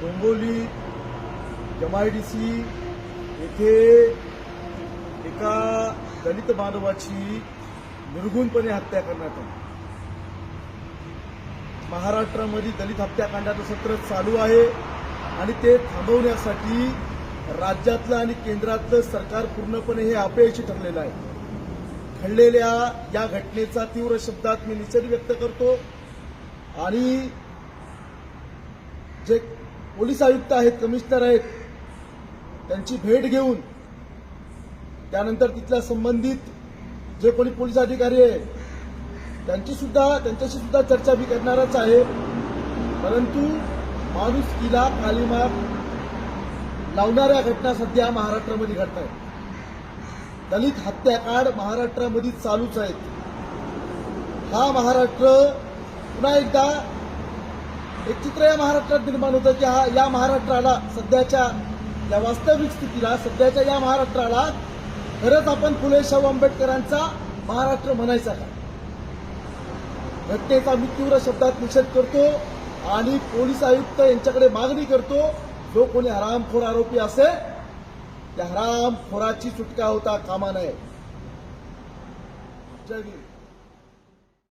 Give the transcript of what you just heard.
Dombivli MIDC येथे एका दलित बांधवाची निर्गुणपणे हत्या करण्यात आली. महाराष्ट्रामध्ये दलित हत्याकांडाचं सत्र चालू आहे आणि ते थांबवण्यासाठी राज्यातलं आणि केंद्रातलं सरकार पूर्णपणे हे अपयशी ठरलेलं आहे. घडलेल्या या घटनेचा तीव्र शब्दात मी निषेध व्यक्त करतो आणि जे पोलीस आयुक्त आहेत कमिशनर आहेत त्यांची भेट घेऊन त्यानंतर तिथल्या संबंधित जे कोणी पोलीस अधिकारी आहे त्यांची सुद्धा त्यांच्याशी सुद्धा चर्चा मी करणारच आहे. परंतु माणूस किला कालिमा लावणाऱ्या घटना सध्या महाराष्ट्रामध्ये घडत आहेत. दलित हत्याकांड महाराष्ट्रामध्ये चालूच आहेत. हा महाराष्ट्र पुन्हा एकदा एक चित्र या महाराष्ट्रात निर्माण होतं की हा या महाराष्ट्राला सध्याच्या या वास्तविक स्थितीला सध्याच्या या महाराष्ट्राला खरंच आपण फुले शाहू आंबेडकरांचा महाराष्ट्र म्हणायचा का घटनेचा मी तीव्र शब्दात निषेध करतो आणि पोलीस आयुक्त यांच्याकडे मागणी करतो जो कोणी हरामखोर आरोपी असेल त्या हरामखोराची सुटका होता कामा नये. जय